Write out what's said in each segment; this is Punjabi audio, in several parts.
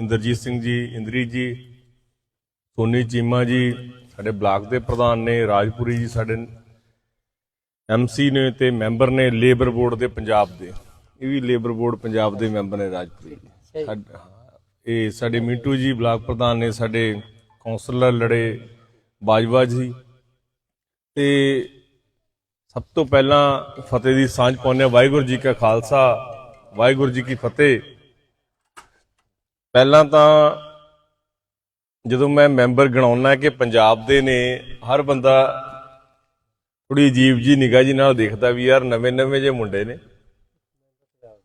ਇੰਦਰਜੀਤ ਸਿੰਘ ਜੀ ਇੰਦਰੀ ਜੀ ਸੋਨੀ ਚੀਮਾ ਜੀ ਸਾਡੇ ਬਲਾਕ ਦੇ ਪ੍ਰਧਾਨ ਨੇ ਰਾਜਪੁਰੀ ਜੀ ਸਾਡੇ ਐਮਸੀ ਨੇ ਤੇ ਮੈਂਬਰ ਨੇ ਲੇਬਰ ਬੋਰਡ ਦੇ ਪੰਜਾਬ ਦੇ। ਇਹ ਵੀ ਲੇਬਰ ਬੋਰਡ ਪੰਜਾਬ ਦੇ ਮੈਂਬਰ ਨੇ ਰਾਜਪੁਰੀ ਜੀ ਇਹ ਸਾਡੇ ਮਿੰਟੂ ਜੀ ਬਲਾਕ ਪ੍ਰਧਾਨ ਨੇ ਸਾਡੇ ਕੌਂਸਲਰ ਲੜੇ ਬਾਜਵਾ ਜੀ। ਤੇ ਸਭ ਤੋਂ ਪਹਿਲਾਂ ਫਤਿਹ ਦੀ ਸਾਂਝ ਪਾਉਂਦੇ ਹਾਂ। ਵਾਹਿਗੁਰੂ ਜੀ ਕਾ ਖਾਲਸਾ ਵਾਹਿਗੁਰੂ ਜੀ ਕੀ ਫਤਿਹ। ਪਹਿਲਾਂ ਤਾਂ ਜਦੋਂ ਮੈਂ ਮੈਂਬਰ ਗਣਾਉਣਾ ਕਿ ਪੰਜਾਬ ਦੇ ਨੇ, ਹਰ ਬੰਦਾ ਥੋੜੀ ਅਜੀਬ ਜੀ ਨਿਗਾਹ ਜੀ ਨਾਲ ਦੇਖਦਾ ਵੀ ਯਾਰ ਨਵੇਂ ਨਵੇਂ ਜੇ ਮੁੰਡੇ ਨੇ।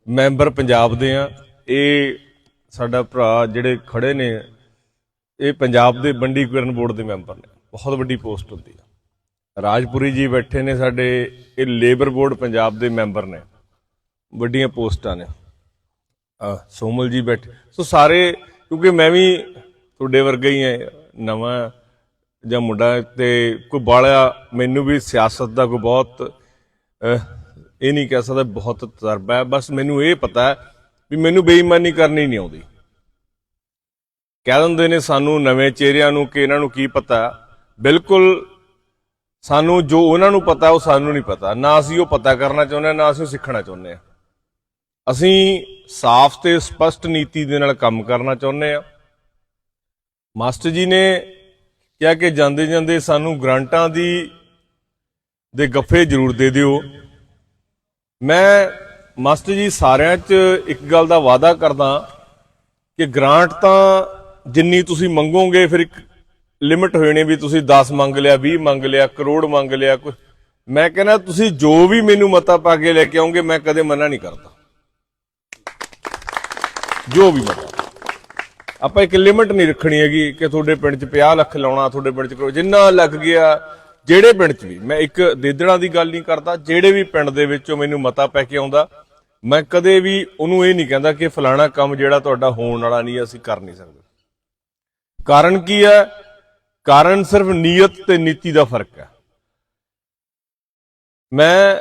ਮੈਂਬਰ ਪੰਜਾਬ ਦੇ ਆ। ਇਹ ਸਾਡਾ ਭਰਾ ਜਿਹੜੇ ਖੜੇ ਨੇ, ਇਹ ਪੰਜਾਬ ਦੇ ਬੰਡੀਕਰਨ ਬੋਰਡ ਦੇ ਮੈਂਬਰ ਨੇ। ਬਹੁਤ ਵੱਡੀ ਪੋਸਟ ਹੁੰਦੀ ਆ। ਰਾਜਪੁਰੀ ਜੀ ਬੈਠੇ ਨੇ ਸਾਡੇ, ਇਹ ਲੇਬਰ ਬੋਰਡ ਪੰਜਾਬ ਦੇ ਮੈਂਬਰ ਨੇ। ਵੱਡੀਆਂ ਪੋਸਟਾਂ ਨੇ। ਸੋਮਲ ਜੀ ਬੈਠੇ। ਸੋ ਸਾਰੇ, ਕਿਉਂਕਿ ਮੈਂ ਵੀ ਤੁਹਾਡੇ ਵਰਗਾ ਹੀ ਆ, ਨਵਾਂ ਜਾਂ ਮੁੰਡਾ ਤੇ ਕੋਈ ਬਾਲਿਆ ਮੈਨੂੰ ਵੀ ਸਿਆਸਤ ਦਾ ਕੋਈ ਬਹੁਤ ਇਹ ਨਹੀਂ ਕਹਿ ਸਕਦਾ ਬਹੁਤ ਤਜਰਬਾ ਹੈ। ਬਸ ਮੈਨੂੰ ਇਹ ਪਤਾ ਹੈ ਵੀ ਮੈਨੂੰ ਬੇਈਮਾਨੀ ਕਰਨੀ ਨਹੀਂ ਆਉਂਦੀ। ਕਹਿ ਦਿੰਦੇ ਨੇ ਸਾਨੂੰ ਨਵੇਂ ਚਿਹਰਿਆਂ ਨੂੰ ਕਿ ਇਹਨਾਂ ਨੂੰ ਕੀ ਪਤਾ ਬਿਲਕੁਲ ਸਾਨੂੰ ਜੋ ਉਹਨਾਂ ਨੂੰ ਪਤਾ, ਉਹ ਸਾਨੂੰ ਨਹੀਂ ਪਤਾ। ਨਾ ਅਸੀਂ ਉਹ ਪਤਾ ਕਰਨਾ ਚਾਹੁੰਦੇ ਹਾਂ ਨਾ ਅਸੀਂ ਉਹ ਸਿੱਖਣਾ ਚਾਹੁੰਦੇ ਹਾਂ। ਅਸੀਂ ਸਾਫ਼ ਤੇ ਸਪਸ਼ਟ ਨੀਤੀ ਦੇ ਨਾਲ ਕੰਮ ਕਰਨਾ ਚਾਹੁੰਦੇ ਹਾਂ। ਮਾਸਟਰ ਜੀ ਨੇ ਕਿਹਾ ਕਿ ਜਾਂਦੇ ਜਾਂਦੇ ਸਾਨੂੰ ਗ੍ਰਾਂਟਾਂ ਦੀ, ਦੇ ਗੱਫੇ ਜ਼ਰੂਰ ਦੇ ਦਿਓ। ਮੈਂ ਮਾਸਟਰ ਜੀ ਸਾਰਿਆਂ 'ਚ ਇੱਕ ਗੱਲ ਦਾ ਵਾਅਦਾ ਕਰਦਾ ਕਿ ਗ੍ਰਾਂਟ ਤਾਂ ਜਿੰਨੀ ਤੁਸੀਂ ਮੰਗੋਗੇ ਫਿਰ ਇੱਕ ਲਿਮਿਟ ਹੋਣੀ ਵੀ ਤੁਸੀਂ 10 ਮੰਗ ਲਿਆ 20 ਮੰਗ ਲਿਆ, ਕਰੋੜ ਮੰਗ ਲਿਆ ਕੁਝ ਮੈਂ ਕਹਿੰਦਾ ਤੁਸੀਂ ਜੋ ਵੀ ਮੈਨੂੰ ਮਤਾ ਪਾ ਕੇ ਲੈ ਕੇ ਆਉਂਗੇ ਮੈਂ ਕਦੇ ਮਨਾ ਨਹੀਂ ਕਰਦਾ। ਜੋ ਵੀ ਮਤਾ ਆਪਾਂ ਇੱਕ ਲਿਮਿਟ ਨਹੀਂ ਰੱਖਣੀ ਹੈਗੀ ਕਿ ਤੁਹਾਡੇ ਪਿੰਡ 'ਚ 50 ਲੱਖ ਲਾਉਣਾ, ਤੁਹਾਡੇ ਪਿੰਡ 'ਚ ਕਰੋ ਜਿੰਨਾ ਲੱਗ ਗਿਆ, ਜਿਹੜੇ ਪਿੰਡ 'ਚ ਵੀ। ਮੈਂ ਇੱਕ ਦੇਦੜਾਂ ਦੀ ਗੱਲ ਨਹੀਂ ਕਰਦਾ, ਜਿਹੜੇ ਵੀ ਪਿੰਡ ਦੇ ਵਿੱਚੋਂ ਮੈਨੂੰ ਮਤਾ ਪੈ ਕੇ ਆਉਂਦਾ, ਮੈਂ ਕਦੇ ਵੀ ਉਹਨੂੰ ਇਹ ਨਹੀਂ ਕਹਿੰਦਾ ਕਿ ਫਲਾਣਾ ਕੰਮ ਜਿਹੜਾ ਤੁਹਾਡਾ ਹੋਣ ਵਾਲਾ ਨਹੀਂ, ਅਸੀਂ ਕਰ ਨਹੀਂ ਸਕਦੇ। ਕਾਰਨ ਕੀ ਹੈ? ਕਾਰਨ ਸਿਰਫ ਨੀਅਤ ਤੇ ਨੀਤੀ ਦਾ ਫ਼ਰਕ ਹੈ। ਮੈਂ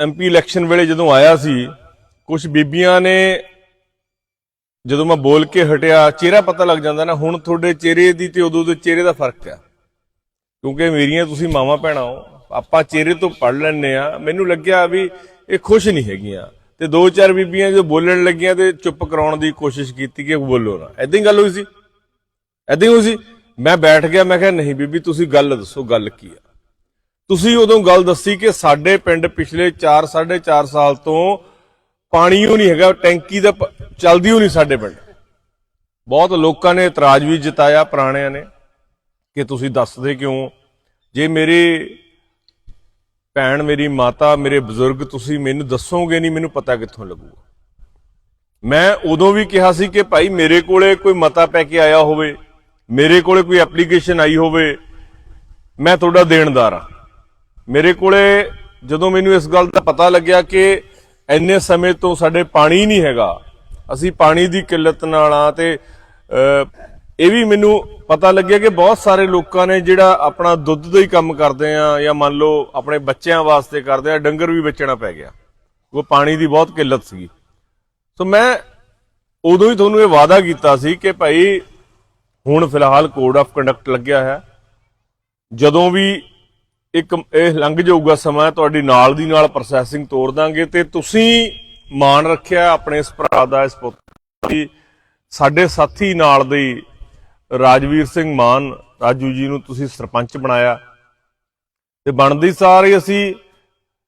ਐਮਪੀ ਇਲੈਕਸ਼ਨ ਵੇਲੇ ਜਦੋਂ ਆਇਆ ਸੀ ਕੁਝ ਬੀਬੀਆਂ ਨੇ ਜਦੋਂ ਮੈਂ ਬੋਲ ਕੇ ਹਟਿਆ, ਚਿਹਰਾ ਪਤਾ ਲੱਗ ਜਾਂਦਾ ਨਾ, ਹੁਣ ਤੁਹਾਡੇ ਚਿਹਰੇ ਦੀ ਤੇ ਉਦੋਂ ਦੇ ਚਿਹਰੇ ਦਾ ਫ਼ਰਕ ਹੈ ਕਿਉਂਕਿ ਮੇਰੀਆਂ ਤੁਸੀਂ ਮਾਵਾਂ ਭੈਣਾਂ ਹੋ, ਆਪਾਂ ਚਿਹਰੇ ਤੋਂ ਪੜ ਲੈਣੇ ਆ ਮੈਨੂੰ ਲੱਗਿਆ ਵੀ ਇਹ ਖੁਸ਼ ਨਹੀਂ ਹੈਗੀਆਂ। ਤੇ ਦੋ ਚਾਰ ਬੀਬੀਆਂ ਜੋ ਬੋਲਣ ਲੱਗੀਆਂ ਤੇ ਚੁੱਪ ਕਰਾਉਣ ਦੀ ਕੋਸ਼ਿਸ਼ ਕੀਤੀ ਕਿ ਬੋਲੋ ਨਾ। ਐਦਾਂ ਹੀ ਗੱਲ ਹੋਈ ਸੀ? ਐਦਾਂ ਹੀ ਹੋਈ ਸੀ? ਮੈਂ ਬੈਠ ਗਿਆ, ਮੈਂ ਕਿਹਾ, ਨਹੀਂ ਬੀਬੀ, ਤੁਸੀਂ ਗੱਲ ਦੱਸੋ, ਗੱਲ ਕੀ ਆ? ਤੁਸੀਂ ਉਦੋਂ ਗੱਲ ਦੱਸੀ ਕਿ ਸਾਡੇ ਪਿੰਡ ਪਿਛਲੇ 4 4.5 ਸਾਲ ਤੋਂ ਪਾਣੀ ਉਹ ਨਹੀਂ ਹੈਗਾ, ਟੈਂਕੀ ਦਾ ਪ- ਚੱਲਦੀ ਉਹ ਨਹੀਂ ਸਾਡੇ ਪਿੰਡ। ਬਹੁਤ ਲੋਕਾਂ ਨੇ ਇਤਰਾਜ਼ ਵੀ ਜਤਾਇਆ, ਪੁਰਾਣਿਆਂ ਨੇ, ਕਿ ਤੁਸੀਂ ਦੱਸਦੇ ਕਿਉਂ? ਜੇ ਮੇਰੇ ਭੈਣ, ਮੇਰੀ ਮਾਤਾ, ਮੇਰੇ ਬਜ਼ੁਰਗ ਤੁਸੀਂ ਮੈਨੂੰ ਦੱਸੋਗੇ ਨਹੀਂ, ਮੈਨੂੰ ਪਤਾ ਕਿੱਥੋਂ ਲੱਗੂਗਾ। ਮੈਂ ਉਦੋਂ ਵੀ ਕਿਹਾ ਸੀ ਕਿ ਭਾਈ ਮੇਰੇ ਕੋਲੇ ਕੋਈ ਮਤਾ ਪੈ ਕੇ ਆਇਆ ਹੋਵੇ, ਮੇਰੇ ਕੋਲੇ ਕੋਈ ਐਪਲੀਕੇਸ਼ਨ ਆਈ ਹੋਵੇ, ਮੈਂ ਤੁਹਾਡਾ ਦੇਣਦਾਰ ਆ ਮੇਰੇ ਕੋਲੇ ਜਦੋਂ ਮੈਨੂੰ ਇਸ ਗੱਲ ਦਾ ਪਤਾ ਲੱਗਿਆ ਕਿ ਇੰਨੇ ਸਮੇਂ ਤੋਂ ਸਾਡੇ ਪਾਣੀ ਨਹੀਂ ਹੈਗਾ। ਅਸੀਂ ਪਾਣੀ ਦੀ ਕਿੱਲਤ ਨਾਲ ਆ ਤੇ ਇਹ ਵੀ ਮੈਨੂੰ ਪਤਾ ਲੱਗਿਆ ਕਿ ਬਹੁਤ ਸਾਰੇ ਲੋਕਾਂ ਨੇ ਜਿਹੜਾ ਆਪਣਾ ਦੁੱਧ ਦਾ ਹੀ ਕੰਮ ਕਰਦੇ ਆ ਜਾਂ ਮੰਨ ਲਓ ਆਪਣੇ ਬੱਚਿਆਂ ਵਾਸਤੇ ਕਰਦੇ ਆ, ਡੰਗਰ ਵੀ ਵੇਚਣਾ ਪੈ ਗਿਆ। ਉਹ ਪਾਣੀ ਦੀ ਬਹੁਤ ਕਿੱਲਤ ਸੀਗੀ। ਸੋ ਮੈਂ ਉਦੋਂ ਹੀ ਤੁਹਾਨੂੰ ਇਹ ਵਾਅਦਾ ਕੀਤਾ ਸੀ ਕਿ ਭਾਈ ਹੁਣ ਫਿਲਹਾਲ ਕੋਡ ਆਫ ਕੰਡਕਟ ਲੱਗਿਆ ਹੈ। ਜਦੋਂ ਵੀ ਇੱਕ ਇਹ ਲੰਘ ਜਾਊਗਾ ਸਮਾਂ, ਤੁਹਾਡੀ ਨਾਲ ਦੀ ਨਾਲ ਪ੍ਰੋਸੈਸਿੰਗ ਤੋੜ ਦਾਂਗੇ ਤੇ ਤੁਸੀਂ ਮਾਣ ਰੱਖਿਆ ਆਪਣੇ ਇਸ ਭਰਾ ਦਾ, ਇਸ ਪੁੱਤ ਦੀ ਸਾਡੇ ਸਾਥੀ ਨਾਲ ਦੇ ਰਾਜਵੀਰ ਸਿੰਘ ਮਾਨ, ਰਾਜੂ ਜੀ ਨੂੰ ਤੁਸੀਂ ਸਰਪੰਚ ਬਣਾਇਆ। ਤੇ ਬਣਦੀ ਸਾਰੀ ਅਸੀਂ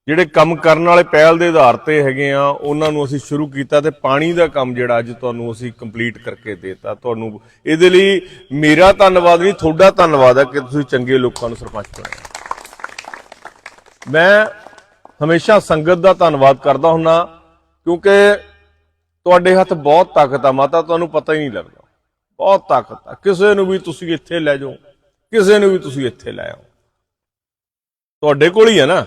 ਜਿਹੜੇ ਕੰਮ ਕਰਨ ਵਾਲੇ ਪਹਿਲ ਦੇ ਆਧਾਰ ਤੇ ਹੈਗੇ ਆ, ਉਹਨਾਂ ਨੂੰ ਅਸੀਂ ਸ਼ੁਰੂ ਕੀਤਾ ਤੇ ਪਾਣੀ ਦਾ ਕੰਮ ਜਿਹੜਾ ਅੱਜ ਤੁਹਾਨੂੰ ਅਸੀਂ ਕੰਪਲੀਟ ਕਰਕੇ ਦੇਤਾ। ਤੁਹਾਨੂੰ ਇਹਦੇ ਲਈ ਮੇਰਾ ਧੰਨਵਾਦ ਨਹੀਂ ਤੁਹਾਡਾ ਧੰਨਵਾਦ ਹੈ ਕਿ ਤੁਸੀਂ ਚੰਗੇ ਲੋਕਾਂ ਨੂੰ ਸਰਪੰਚ ਬਣਾਇਆ। ਮੈਂ ਹਮੇਸ਼ਾ ਸੰਗਤ ਦਾ ਧੰਨਵਾਦ ਕਰਦਾ ਹੁੰਨਾ ਕਿਉਂਕਿ ਤੁਹਾਡੇ ਹੱਥ ਬਹੁਤ ਤਾਕਤ ਆ, ਮਾਤਾ, ਤੁਹਾਨੂੰ ਪਤਾ ਹੀ ਨਹੀਂ ਲੱਗਦਾ। ਬਹੁਤ ਤਾਕਤ ਆ। ਕਿਸੇ ਨੂੰ ਵੀ ਤੁਸੀਂ ਇੱਥੇ ਲੈ ਜਾਓ, ਕਿਸੇ ਨੂੰ ਵੀ ਤੁਸੀਂ ਇੱਥੇ ਲੈ ਆਓ। ਤੁਹਾਡੇ ਕੋਲ ਹੀ ਹੈ ਨਾ।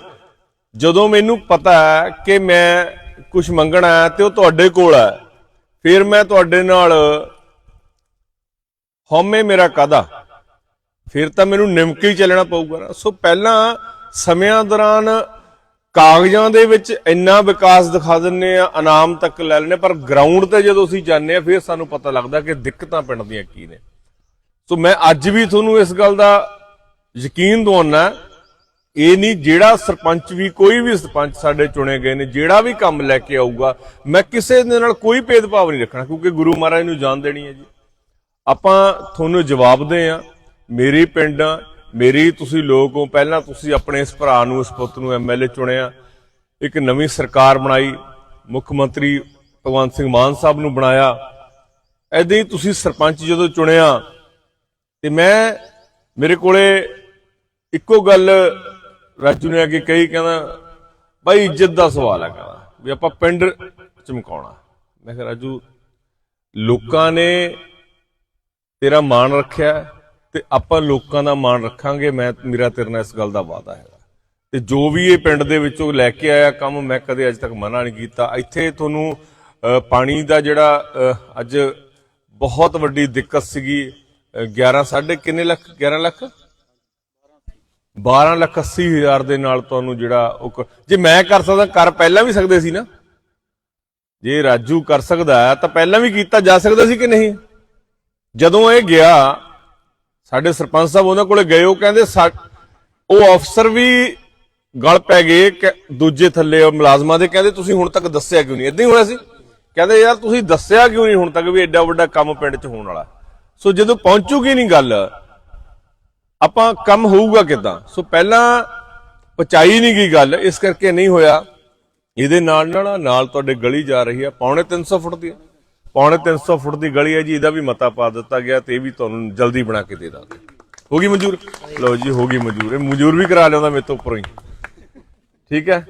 ਜਦੋਂ ਮੈਨੂੰ ਪਤਾ ਹੈ ਕਿ ਮੈਂ ਕੁਝ ਮੰਗਣਾ ਹੈ ਤੇ ਉਹ ਤੁਹਾਡੇ ਕੋਲ ਹੈ, ਫਿਰ ਮੈਂ ਤੁਹਾਡੇ ਨਾਲ ਹਉਮੈ ਮੇਰਾ ਕਾਦਾ ਫਿਰ ਤਾਂ ਮੈਨੂੰ ਨਿਮਕੇ ਹੀ ਚੱਲਣਾ ਪਊਗਾ ਨਾ। ਸੋ ਪਹਿਲਾਂ ਸਮਿਆਂ ਦੌਰਾਨ ਕਾਗਜ਼ਾਂ ਦੇ ਵਿੱਚ ਇੰਨਾ ਵਿਕਾਸ ਦਿਖਾ ਦਿੰਨੇ ਆ, ਇਨਾਮ ਤੱਕ ਲੈ ਲੈਨੇ ਪਰ ਗਰਾਊਂਡ ਤੇ ਜਦੋਂ ਅਸੀਂ ਜਾਂਦੇ ਆ, ਫਿਰ ਸਾਨੂੰ ਪਤਾ ਲੱਗਦਾ ਕਿ ਦਿੱਕਤਾਂ ਪਿੰਡ ਦੀਆਂ ਕੀ ਨੇ। ਸੋ ਮੈਂ ਅੱਜ ਵੀ ਤੁਹਾਨੂੰ ਇਸ ਗੱਲ ਦਾ ਯਕੀਨ ਦਿਵਾਉਣਾ ਇਹ ਨਹੀਂ ਜਿਹੜਾ ਸਰਪੰਚ ਵੀ, ਕੋਈ ਵੀ ਸਰਪੰਚ ਸਾਡੇ ਚੁਣੇ ਗਏ ਨੇ, ਜਿਹੜਾ ਵੀ ਕੰਮ ਲੈ ਕੇ ਆਊਗਾ, ਮੈਂ ਕਿਸੇ ਦੇ ਨਾਲ ਕੋਈ ਭੇਦਭਾਵ ਨਹੀਂ ਰੱਖਣਾ, ਕਿਉਂਕਿ ਗੁਰੂ ਮਹਾਰਾਜ ਨੂੰ ਜਾਣ ਦੇਣੀ ਹੈ ਜੀ। ਆਪਾਂ ਤੁਹਾਨੂੰ ਜਵਾਬ ਦੇ ਆ, ਮੇਰੇ ਪਿੰਡ ਆ ਮੇਰੀ ਤੁਸੀਂ ਲੋਕ ਹੋ, ਪਹਿਲਾਂ ਤੁਸੀਂ ਆਪਣੇ ਇਸ ਭਰਾ ਨੂੰ, ਇਸ ਪੁੱਤ ਨੂੰ ਐਮਐਲਏ ਚੁਣਿਆ। ਇੱਕ ਨਵੀਂ ਸਰਕਾਰ ਬਣਾਈ, ਮੁੱਖ ਮੰਤਰੀ ਭਗਵੰਤ ਸਿੰਘ ਮਾਨ ਸਾਹਿਬ ਨੂੰ ਬਣਾਇਆ। ਐਦਾਂ ਹੀ ਤੁਸੀਂ ਸਰਪੰਚ ਜਦੋਂ ਚੁਣਿਆ, ਤੇ ਮੈਂ, ਮੇਰੇ ਕੋਲੇ ਇੱਕੋ ਗੱਲ ਰਾਜੂ ਨੇ ਅੱਗੇ ਕਹੀ, ਕਹਿੰਦਾ, ਬਾਈ ਇੱਜ਼ਤ ਦਾ ਸਵਾਲ ਹੈ, ਕਹਿੰਦਾ, ਵੀ ਆਪਾਂ ਪਿੰਡ ਚਮਕਾਉਣਾ। ਮੈਂ ਕਿਹਾ, ਰਾਜੂ, ਲੋਕਾਂ ਨੇ ਤੇਰਾ ਮਾਣ ਰੱਖਿਆ ਤੇ ਆਪਾਂ ਲੋਕਾਂ ਦਾ ਮਾਣ ਰੱਖਾਂਗੇ ਮੈਂ ਮੇਰਾ ਤੇਰੇ ਨਾਲ ਇਸ ਗੱਲ ਦਾ ਵਾਅਦਾ ਹੈ ਤੇ ਜੋ ਵੀ ਇਹ ਪਿੰਡ ਦੇ ਵਿੱਚੋਂ ਲੈ ਕੇ ਆਇਆ ਕੰਮ ਮੈਂ ਕਦੇ ਅੱਜ ਤੱਕ ਮਨਾ ਨਹੀਂ ਕੀਤਾ। ਇੱਥੇ ਤੁਹਾਨੂੰ ਪਾਣੀ ਦਾ ਜਿਹੜਾ ਅੱਜ ਬਹੁਤ ਵੱਡੀ ਦਿੱਕਤ ਸੀਗੀ। ਅ, 11 ਸਾਢੇ ਕਿੰਨੇ ਲੱਖ? 11 ਲੱਖ? 12 ਲੱਖ 80 ਹਜ਼ਾਰ ਦੇ ਨਾਲ ਤੁਹਾਨੂੰ ਜਿਹੜਾ ਉਹ ਜੇ ਮੈਂ ਕਰ ਸਕਦਾ ਕਰ ਪਹਿਲਾਂ ਵੀ ਸਕਦੇ ਸੀ ਨਾ? ਜੇ ਰਾਜੂ ਕਰ ਸਕਦਾ ਤਾਂ ਪਹਿਲਾਂ ਵੀ ਕੀਤਾ ਜਾ ਸਕਦਾ ਸੀ ਕਿ ਨਹੀਂ? ਜਦੋਂ ਇਹ ਗਿਆ ਸਾਡੇ ਸਰਪੰਚ ਸਾਹਿਬ ਉਹਨਾਂ ਕੋਲੇ ਗਏ, ਉਹ ਕਹਿੰਦੇ ਸਾ- ਉਹ ਅਫਸਰ ਵੀ ਗਲ ਪੈ ਗਏ ਕਿ ਦੂਜੇ ਥੱਲੇ ਮੁਲਾਜ਼ਮਾਂ ਦੇ, ਕਹਿੰਦੇ ਤੁਸੀਂ ਹੁਣ ਤੱਕ ਦੱਸਿਆ ਕਿਉਂ ਨਹੀਂ? ਇਦਾਂ ਹੀ ਹੋਇਆ ਸੀ। ਕਹਿੰਦੇ ਯਾਰ ਤੁਸੀਂ ਦੱਸਿਆ ਕਿਉਂ ਨਹੀਂ ਹੁਣ ਤੱਕ ਵੀ ਐਡਾ ਵੱਡਾ ਕੰਮ ਪਿੰਡ 'ਚ ਹੋਣ ਵਾਲਾ? ਸੋ ਜਦੋਂ ਪਹੁੰਚੂਗੀ ਨਹੀਂ ਗੱਲ, ਆਪਾਂ ਕੰਮ ਹੋਊਗਾ ਕਿਦਾਂ? ਸੋ ਪਹਿਲਾਂ ਪਚਾਈ ਨਹੀਂ ਗਈ ਗੱਲ, ਇਸ ਕਰਕੇ ਨਹੀਂ ਹੋਇਆ। ਇਹਦੇ ਨਾਲ ਨਾਲ ਨਾਲ ਤੁਹਾਡੇ ਗਲੀ ਜਾ ਰਹੀ ਹੈ ਪੌਣੇ 300 ਫੁੱਟ ਦੀ ਪੌਣੇ 300 ਫੁੱਟ ਦੀ ਗਲੀ ਹੈ ਜੀ, ਇਹਦਾ ਵੀ ਮਤਾ ਪਾ ਦਿੱਤਾ ਗਿਆ ਤੇ ਇਹ ਵੀ ਤੁਹਾਨੂੰ ਜਲਦੀ ਬਣਾ ਕੇ ਦੇ ਦਾਂਗੇ। ਹੋ ਗਈ ਮਨਜ਼ੂਰ? ਲਓ ਜੀ, ਹੋ ਗਈ ਮਨਜ਼ੂਰ। ਇਹ ਮਨਜ਼ੂਰ ਵੀ ਕਰਾ ਲਿਆਉਂਦਾ ਮੇਰੇ ਤੋਂ ਉੱਪਰੋਂ ਹੀ। ਠੀਕ ਹੈ?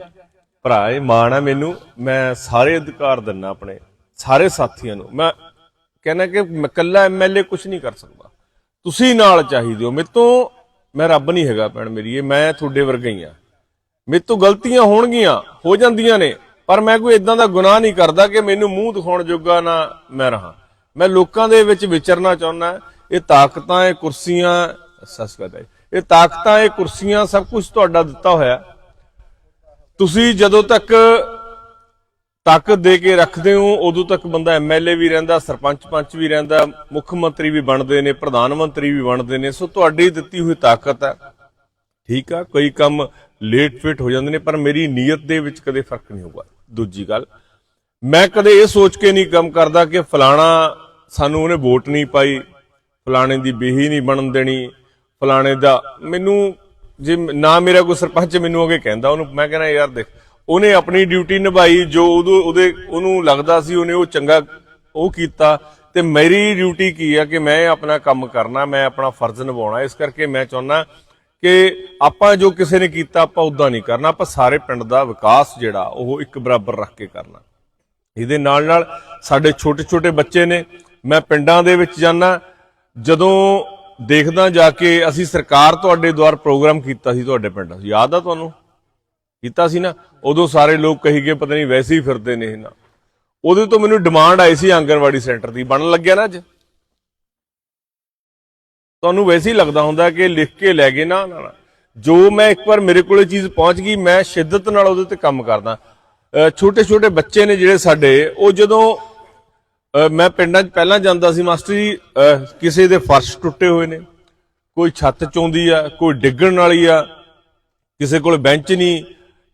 ਭਰਾ, ਇਹ ਮਾਣ ਹੈ ਮੈਨੂੰ। ਮੈਂ ਸਾਰੇ ਅਧਿਕਾਰ ਦਿੰਨਾ ਆਪਣੇ, ਸਾਰੇ ਸਾਥੀਆਂ ਨੂੰ। ਮੈਂ ਕਹਿੰਦਾ ਕਿ ਮੈਂ ਇਕੱਲਾ ਐਮਐਲਏ ਕੁਝ ਨਹੀਂ ਕਰ ਸਕਦਾ। ਤੁਸੀਂ ਨਾਲ ਚਾਹੀਦੇ ਹੋ ਮੇਰੇ ਤੋਂ ਮੈਂ ਰੱਬ ਨਹੀਂ ਹੈਗਾ ਭੈਣ ਮੇਰੀ, ਇਹ ਮੈਂ ਤੁਹਾਡੇ ਵਰਗਾ ਹੀ ਆ। ਮੇਰੇ ਤੋਂ ਗਲਤੀਆਂ ਹੋਣਗੀਆਂ, ਹੋ ਜਾਂਦੀਆਂ ਨੇ। ਪਰ ਮੈਂ ਕੋਈ ਇਦਾਂ ਦਾ ਗੁਨਾਹ ਨਹੀਂ ਕਰਦਾ ਕਿ ਮੈਨੂੰ ਮੂੰਹ ਦਿਖਾਉਣ ਜੋਗਾ ਨਾ ਮੈਂ ਰਹਾ। ਮੈਂ ਲੋਕਾਂ ਦੇ ਵਿੱਚ ਵਿਚਰਨਾ ਚਾਹੁੰਦਾ ਇਹ ਤਾਕਤਾਂ, ਇਹ ਕੁਰਸੀਆਂ ਸੱਸ ਕਹਦਾ ਇਹ ਤਾਕਤਾਂ, ਇਹ ਕੁਰਸੀਆਂ ਸਭ ਕੁਝ ਤੁਹਾਡਾ ਦਿੱਤਾ ਹੋਇਆ। ਤੁਸੀਂ ਜਦੋਂ ਤੱਕ ਤਾਕਤ ਦੇ ਕੇ ਰੱਖਦੇ ਹੋ, ਉਦੋਂ ਤੱਕ ਬੰਦਾ ਐਮਐਲਏ ਵੀ ਰਹਿੰਦਾ, ਸਰਪੰਚ ਪੰਚ ਵੀ ਰਹਿੰਦਾ, ਮੁੱਖ ਮੰਤਰੀ ਵੀ ਬਣਦੇ ਨੇ, ਪ੍ਰਧਾਨ ਮੰਤਰੀ ਵੀ ਬਣਦੇ ਨੇ। ਸੋ ਤੁਹਾਡੀ ਦਿੱਤੀ ਹੋਈ ਤਾਕਤ ਹੈ। ਠੀਕ ਆ, ਕੋਈ ਕੰਮ ਲੇਟ ਫਿਟ ਹੋ ਜਾਂਦੇ ਨੇ, ਪਰ ਮੇਰੀ ਨੀਅਤ ਦੇ ਵਿੱਚ ਕਦੇ ਫ਼ਰਕ ਨਹੀਂ ਹੋਊਗਾ। ਦੂਜੀ ਗੱਲ, ਮੈਂ ਕਦੇ ਇਹ ਸੋਚ ਕੇ ਨਹੀਂ ਕੰਮ ਕਰਦਾ ਕਿ ਫਲਾਣਾ ਸਾਨੂੰ ਉਹਨੇ ਵੋਟ ਨਹੀਂ ਪਾਈ, ਫਲਾਣੇ ਦੀ ਬੇਹੀ ਨਹੀਂ ਬਣਨ ਦੇਣੀ, ਫਲਾਣੇ ਦਾ ਮੈਨੂੰ ਜੇ ਨਾ ਮੇਰਾ ਕੋਈ ਸਰਪੰਚ ਮੈਨੂੰ ਅੱਗੇ ਕਹਿੰਦਾ, ਉਹਨੂੰ ਮੈਂ ਕਹਿੰਦਾ, ਯਾਰ ਦੇਖ, ਉਹਨੇ ਆਪਣੀ ਡਿਊਟੀ ਨਿਭਾਈ, ਜੋ ਉਹਦੇ ਉਹਨੂੰ ਲੱਗਦਾ ਸੀ ਉਹਨੇ ਉਹ ਚੰਗਾ ਉਹ ਕੀਤਾ ਤੇ ਮੇਰੀ ਡਿਊਟੀ ਕੀ ਆ ਕਿ ਮੈਂ ਆਪਣਾ ਕੰਮ ਕਰਨਾ, ਮੈਂ ਆਪਣਾ ਫਰਜ਼ ਨਿਭਾਉਣਾ, ਇਸ ਕਰਕੇ ਮੈਂ ਚਾਹੁੰਦਾ ਕਿ ਆਪਾਂ ਜੋ ਕਿਸੇ ਨੇ ਕੀਤਾ, ਆਪਾਂ ਉਦਾਂ ਨਹੀਂ ਕਰਨਾ। ਆਪਾਂ ਸਾਰੇ ਪਿੰਡ ਦਾ ਵਿਕਾਸ ਜਿਹੜਾ, ਉਹ ਇੱਕ ਬਰਾਬਰ ਰੱਖ ਕੇ ਕਰਨਾ। ਇਹਦੇ ਨਾਲ ਨਾਲ ਸਾਡੇ ਛੋਟੇ ਛੋਟੇ ਬੱਚੇ ਨੇ, ਮੈਂ ਪਿੰਡਾਂ ਦੇ ਵਿੱਚ ਜਾਣਾ ਜਦੋਂ ਦੇਖਦਾ ਜਾ ਕੇ ਅਸੀਂ ਸਰਕਾਰ ਤੁਹਾਡੇ ਦੁਆਰ ਪ੍ਰੋਗਰਾਮ ਕੀਤਾ ਸੀ ਤੁਹਾਡੇ ਪਿੰਡ, ਯਾਦ ਆ ਤੁਹਾਨੂੰ? ਕੀਤਾ ਸੀ ਨਾ? ਉਦੋਂ ਸਾਰੇ ਲੋਕ ਕਹੀ ਗਏ, ਪਤਾ ਨਹੀਂ ਵੈਸੇ ਹੀ ਫਿਰਦੇ ਨੇ ਨਾ। ਉਹਦੇ ਤੋਂ ਮੈਨੂੰ ਡਿਮਾਂਡ ਆਈ ਸੀ ਆਂਗਨਵਾੜੀ ਸੈਂਟਰ ਦੀ। ਬਣਨ ਲੱਗਿਆ ਨਾ ਅੱਜ? ਤੁਹਾਨੂੰ ਵੈਸੇ ਹੀ ਲੱਗਦਾ ਹੁੰਦਾ ਕਿ ਲਿਖ ਕੇ ਲੈ ਗਏ ਨਾ ਨਾ ਜੋ ਮੈਂ ਇੱਕ ਵਾਰ ਮੇਰੇ ਕੋਲੇ ਚੀਜ਼ ਪਹੁੰਚ ਗਈ ਮੈਂ ਸ਼ਿੱਦਤ ਨਾਲ ਉਹਦੇ ਤੇ ਕੰਮ ਕਰਦਾ। ਛੋਟੇ ਛੋਟੇ ਬੱਚੇ ਨੇ ਜਿਹੜੇ ਸਾਡੇ ਉਹ ਜਦੋਂ ਮੈਂ ਪਿੰਡਾਂ 'ਚ ਪਹਿਲਾਂ ਜਾਂਦਾ ਸੀ ਮਾਸਟਰ ਜੀ ਕਿਸੇ ਦੇ ਫਰਸ਼ ਟੁੱਟੇ ਹੋਏ ਨੇ। ਕੋਈ ਛੱਤ ਚੋਂਦੀ ਆ ਕੋਈ ਡਿੱਗਣ ਵਾਲੀ ਆ ਕਿਸੇ ਕੋਲ ਬੈਂਚ ਨਹੀਂ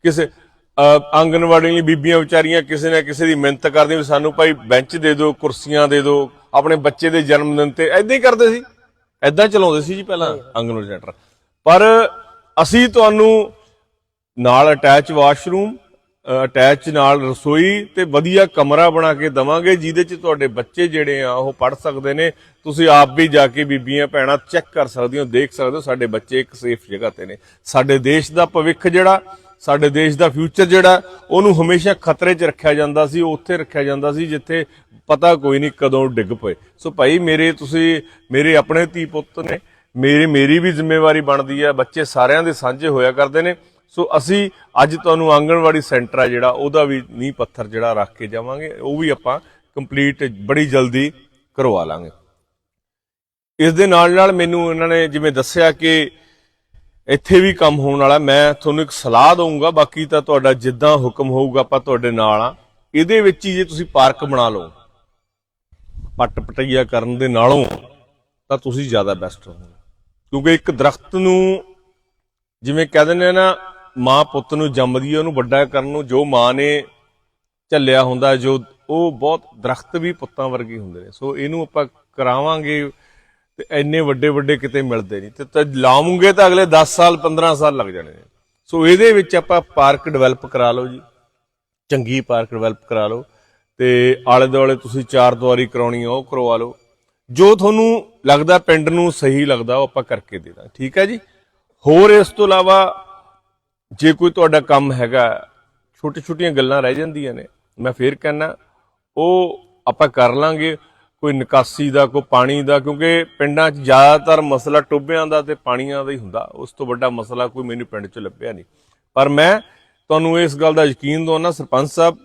ਕਿਸੇ ਅ, ਆਂਗਨਵਾੜੀ ਦੀਆਂ ਬੀਬੀਆਂ ਵਿਚਾਰੀਆਂ ਕਿਸੇ ਨਾ ਕਿਸੇ ਦੀ ਮਿਹਨਤ ਕਰਦੀਆਂ ਵੀ ਸਾਨੂੰ ਭਾਈ ਬੈਂਚ ਦੇ ਦਿਓ ਕੁਰਸੀਆਂ ਦੇ ਦਿਓ ਆਪਣੇ ਬੱਚੇ ਦੇ ਜਨਮ ਦਿਨ ਤੇ ਐਦਾਂ ਹੀ ਕਰਦੇ ਸੀ। ਐਦਾਂ ਚਲਾਉਂਦੇ ਸੀ ਜੀ ਪਹਿਲਾਂ ਆਂਗਨਵਾੜੀ ਸੈਂਟਰ ਪਰ ਅਸੀਂ ਤੁਹਾਨੂੰ ਨਾਲ ਅਟੈਚ ਵਾਸ਼ਰੂਮ ਅਟੈਚ ਨਾਲ ਰਸੋਈ ਤੇ ਵਧੀਆ ਕਮਰਾ ਬਣਾ ਕੇ ਦਵਾਂਗੇ, ਜਿਹਦੇ ਚ ਤੁਹਾਡੇ ਬੱਚੇ ਜਿਹੜੇ ਆ, ਉਹ ਪੜ ਸਕਦੇ ਨੇ। ਤੁਸੀਂ ਆਪ ਵੀ ਜਾ ਕੇ ਬੀਬੀਆਂ, ਭੈਣਾਂ ਚੈੱਕ ਕਰ ਸਕਦੇ ਹੋ ਦੇਖ ਸਕਦੇ ਹੋ, ਸਾਡੇ ਬੱਚੇ ਇੱਕ ਸੇਫ ਜਗ੍ਹਾ ਤੇ ਨੇ। ਸਾਡੇ ਦੇਸ਼ ਦਾ ਭਵਿੱਖ ਜਿਹੜਾ ਸਾਡੇ ਦੇਸ਼ ਦਾ ਫਿਊਚਰ ਜਿਹੜਾ, ਉਹਨੂੰ ਹਮੇਸ਼ਾ ਖਤਰੇ 'ਚ ਰੱਖਿਆ ਜਾਂਦਾ ਸੀ, ਉਹ ਉੱਥੇ ਰੱਖਿਆ ਜਾਂਦਾ ਸੀ, ਜਿੱਥੇ ਪਤਾ ਕੋਈ ਨਹੀਂ ਕਦੋਂ ਡਿੱਗ ਪਏ। ਸੋ ਭਾਈ, ਮੇਰੇ ਤੁਸੀਂ, ਮੇਰੇ ਆਪਣੇ ਧੀ ਪੁੱਤ ਨੇ, ਮੇਰੀ ਮੇਰੀ ਵੀ ਜ਼ਿੰਮੇਵਾਰੀ ਬਣਦੀ ਹੈ, ਬੱਚੇ ਸਾਰਿਆਂ ਦੇ ਸਾਂਝੇ ਹੋਇਆ ਕਰਦੇ ਨੇ। ਸੋ ਅਸੀਂ ਅੱਜ ਤੁਹਾਨੂੰ ਆਂਗਣਵਾੜੀ ਸੈਂਟਰ ਆ ਜਿਹੜਾ, ਉਹਦਾ ਵੀ ਨੀਂਹ ਪੱਥਰ ਜਿਹੜਾ ਰੱਖ ਕੇ ਜਾਵਾਂਗੇ, ਉਹ ਵੀ ਆਪਾਂ ਕੰਪਲੀਟ ਬੜੀ ਜਲਦੀ ਕਰਵਾ ਲਾਂਗੇ। ਇਸ ਦੇ ਨਾਲ ਨਾਲ ਮੈਨੂੰ ਇਹਨਾਂ ਨੇ ਜਿਵੇਂ ਦੱਸਿਆ ਕਿ ਇੱਥੇ ਵੀ ਕੰਮ ਹੋਣ ਵਾਲਾ, ਮੈਂ ਤੁਹਾਨੂੰ ਇੱਕ ਸਲਾਹ ਦਊਂਗਾ, ਬਾਕੀ ਤਾਂ ਤੁਹਾਡਾ ਜਿੱਦਾਂ ਹੁਕਮ ਹੋਊਗਾ ਆਪਾਂ ਤੁਹਾਡੇ ਨਾਲ ਆ। ਇਹਦੇ ਵਿੱਚ ਹੀ ਜੇ ਤੁਸੀਂ ਪਾਰਕ ਬਣਾ ਲਓ, ਪੱਟ ਪਟਈਆ ਕਰਨ ਦੇ ਨਾਲੋਂ ਤਾਂ ਤੁਸੀਂ ਜ਼ਿਆਦਾ ਬੈਸਟ ਰਹੋਗੇ। ਕਿਉਂਕਿ ਇੱਕ ਦਰਖਤ ਨੂੰ ਜਿਵੇਂ ਕਹਿ ਦਿੰਦੇ ਆ ਨਾ, ਮਾਂ ਪੁੱਤ ਨੂੰ ਜੰਮਦੀ ਹੈ ਉਹਨੂੰ ਵੱਡਾ ਕਰਨ ਨੂੰ ਜੋ ਮਾਂ ਨੇ ਝੱਲਿਆ ਹੁੰਦਾ, ਜੋ ਉਹ ਬਹੁਤ ਦਰਖਤ ਵੀ ਪੁੱਤਾਂ ਵਰਗੇ ਹੁੰਦੇ ਨੇ। ਸੋ ਇਹਨੂੰ ਆਪਾਂ ਕਰਾਵਾਂਗੇ ਤੇ ਇੰਨੇ ਵੱਡੇ ਵੱਡੇ ਕਿਤੇ ਮਿਲਦੇ ਨਹੀਂ। ਤੇ ਤਾਂ ਲਾਵਾਂਗੇ ਤਾਂ ਅਗਲੇ 10 ਸਾਲ 15 ਸਾਲ ਲੱਗ ਜਾਣੇ ਨੇ। ਸੋ ਇਹਦੇ ਵਿੱਚ ਆਪਾਂ ਪਾਰਕ ਡਿਵੈਲਪ ਕਰਾ ਲਓ ਜੀ। ਚੰਗੀ ਪਾਰਕ ਡਿਵੈਲਪ ਕਰਾ ਲਓ। ਤੇ ਆਲੇ ਦੁਆਲੇ ਤੁਸੀਂ ਚਾਰ ਦੁਆਰੀ ਕਰਾਉਣੀ ਆ, ਉਹ ਕਰਵਾ ਲਓ। ਜੋ ਤੁਹਾਨੂੰ ਲੱਗਦਾ ਪਿੰਡ ਨੂੰ ਸਹੀ ਲੱਗਦਾ, ਉਹ ਆਪਾਂ ਕਰਕੇ ਦੇ ਦਾਂ ਠੀਕ ਹੈ ਜੀ? ਹੋਰ ਇਸ ਤੋਂ ਇਲਾਵਾ ਜੇ ਕੋਈ ਤੁਹਾਡਾ ਕੰਮ ਹੈਗਾ ਛੋਟੀ ਛੋਟੀਆਂ ਗੱਲਾਂ ਰਹਿ ਜਾਂਦੀਆਂ ਨੇ, ਮੈਂ ਫੇਰ ਕਹਿਣਾ ਉਹ ਆਪਾਂ ਕਰ ਲਾਂਗੇ। ਕੋਈ ਨਿਕਾਸੀ ਦਾ, ਕੋਈ ਪਾਣੀ ਦਾ, ਕਿਉਂਕਿ ਪਿੰਡਾਂ 'ਚ ਜ਼ਿਆਦਾਤਰ ਮਸਲਾ ਟੋਬਿਆਂ ਦਾ ਤੇ ਪਾਣੀਆਂ ਦਾ ਹੀ ਹੁੰਦਾ। ਉਸ ਤੋਂ ਵੱਡਾ ਮਸਲਾ ਕੋਈ ਮੈਨੂੰ ਪਿੰਡ 'ਚ ਲੱਭਿਆ ਨਹੀਂ। ਪਰ ਮੈਂ ਤੁਹਾਨੂੰ ਇਸ ਗੱਲ ਦਾ ਯਕੀਨ ਦਵਾਉਣਾ ਸਰਪੰਚ ਸਾਹਿਬ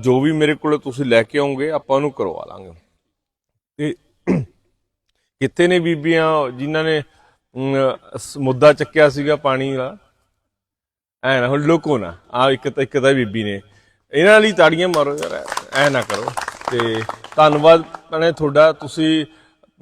ਜੋ ਵੀ ਮੇਰੇ ਕੋਲ ਤੁਸੀਂ ਲੈ ਕੇ ਆਉਂਗੇ ਆਪਾਂ ਉਹਨੂੰ ਕਰਵਾ ਲਾਂਗੇ। ਤੇ ਕਿੱਥੇ ਨੇ ਬੀਬੀਆਂ ਜਿਨ੍ਹਾਂ ਨੇ ਮੁੱਦਾ ਚੱਕਿਆ ਸੀਗਾ ਪਾਣੀ ਦਾ? ਐ ਨਾ, ਹੁਣ ਲੋਕੋ ਨਾ। ਆ ਇੱਕ ਤਾਂ ਇੱਕ ਤਾਂ ਬੀਬੀ ਨੇ। ਇਹਨਾਂ ਲਈ ਤਾੜੀਆਂ ਮਾਰੋ ਯਾਰ, ਐ ਨਾ ਕਰੋ। ਤੇ ਧੰਨਵਾਦ। ਭੈਣੇ ਤੁਹਾਡਾ ਤੁਸੀਂ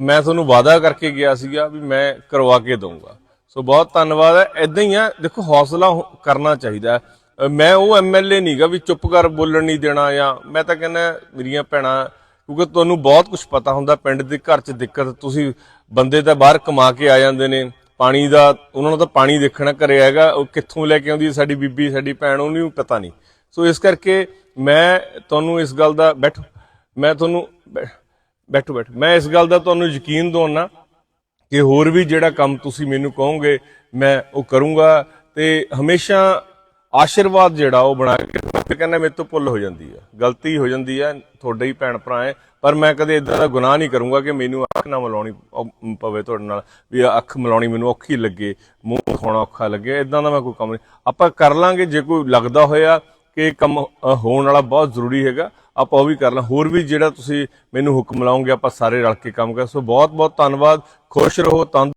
ਮੈਂ ਤੁਹਾਨੂੰ ਵਾਅਦਾ ਕਰਕੇ ਗਿਆ ਸੀਗਾ ਵੀ ਮੈਂ ਕਰਵਾ ਕੇ ਦਊਂਗਾ। ਸੋ ਬਹੁਤ ਧੰਨਵਾਦ ਹੈ। ਇਦਾਂ ਹੀ ਆ ਦੇਖੋ ਹੌਸਲਾ ਕਰਨਾ ਚਾਹੀਦਾ ਹੈ। ਅ, ਮੈਂ ਉਹ ਐਮਐਲਏ ਨਹੀਂਗਾ ਵੀ ਚੁੱਪ ਕਰ ਬੋਲਣ ਨਹੀਂ ਦੇਣਾ ਜਾਂ ਮੈਂ ਤਾਂ ਕਹਿੰਦਾ ਮੇਰੀਆਂ ਭੈਣਾਂ ਕਿਉਂਕਿ ਤੁਹਾਨੂੰ ਬਹੁਤ ਕੁਝ ਪਤਾ ਹੁੰਦਾ ਪਿੰਡ ਦੇ ਘਰ 'ਚ ਦਿੱਕਤ ਤੁਸੀਂ ਬੰਦੇ ਤਾਂ ਬਾਹਰ ਕਮਾ ਕੇ ਆ ਜਾਂਦੇ ਨੇ ਪਾਣੀ ਦਾ ਉਹਨਾਂ ਨੂੰ ਤਾਂ ਪਾਣੀ ਦੇਖਣਾ ਘਰੇ ਹੈਗਾ ਉਹ ਕਿੱਥੋਂ ਲੈ ਕੇ ਆਉਂਦੀ ਹੈ ਸਾਡੀ ਬੀਬੀ ਸਾਡੀ ਭੈਣ ਉਹਨੂੰ ਪਤਾ ਨਹੀਂ। ਸੋ ਇਸ ਕਰਕੇ ਮੈਂ ਤੁਹਾਨੂੰ ਇਸ ਗੱਲ ਦਾ ਬੈਠ ਮੈਂ ਤੁਹਾਨੂੰ ਬੈਠੋ ਬੈਠੋ। ਮੈਂ ਇਸ ਗੱਲ ਦਾ ਤੁਹਾਨੂੰ ਯਕੀਨ ਦਿਵਾਉਣਾ ਕਿ ਹੋਰ ਵੀ ਜਿਹੜਾ ਕੰਮ ਤੁਸੀਂ ਮੈਨੂੰ ਕਹੋਗੇ, ਮੈਂ ਉਹ ਕਰੂੰਗਾ ਤੇ ਹਮੇਸ਼ਾ ਆਸ਼ੀਰਵਾਦ ਜਿਹੜਾ ਉਹ ਬਣਾ ਕੇ ਮੈਂ ਕਹਿੰਦਾ ਮੇਰੇ ਤੋਂ ਭੁੱਲ ਹੋ ਜਾਂਦੀ ਹੈ ਗਲਤੀ ਹੋ ਜਾਂਦੀ ਹੈ ਤੁਹਾਡੇ ਹੀ ਭੈਣ ਭਰਾ ਹੈ ਪਰ ਮੈਂ ਕਦੇ ਇਦਾਂ ਦਾ ਗੁਨਾਹ ਨਹੀਂ ਕਰੂੰਗਾ ਕਿ ਮੈਨੂੰ ਅੱਖ ਨਾ ਮਿਲਾਉਣੀ ਪਵੇ ਤੁਹਾਡੇ ਨਾਲ, ਵੀ ਅੱਖ ਮਿਲਾਉਣੀ ਮੈਨੂੰ ਔਖੀ ਲੱਗੇ, ਮੂੰਹ ਦਿਖਾਉਣਾ ਔਖਾ ਲੱਗੇ ਇਦਾਂ ਦਾ ਮੈਂ ਕੋਈ ਕੰਮ ਨਹੀਂ। ਆਪਾਂ ਕਰ ਲਾਂਗੇ, ਜੇ ਕੋਈ ਲੱਗਦਾ ਹੋਇਆ ਕਿ ਕੰਮ ਹੋਣ ਵਾਲਾ ਬਹੁਤ ਜ਼ਰੂਰੀ ਹੈਗਾ। ਆਪਾਂ ਉਹ ਵੀ ਕਰ ਲਾਂ। ਹੋਰ ਵੀ ਜਿਹੜਾ ਤੁਸੀਂ ਮੈਨੂੰ ਹੁਕਮ ਲਾਉਂਗੇ ਆਪਾਂ ਸਾਰੇ ਰਲ ਕੇ ਕੰਮ ਕਰ। ਸੋ ਬਹੁਤ ਬਹੁਤ ਧੰਨਵਾਦ। ਖੁਸ਼ ਰਹੋ, ਤੰਦ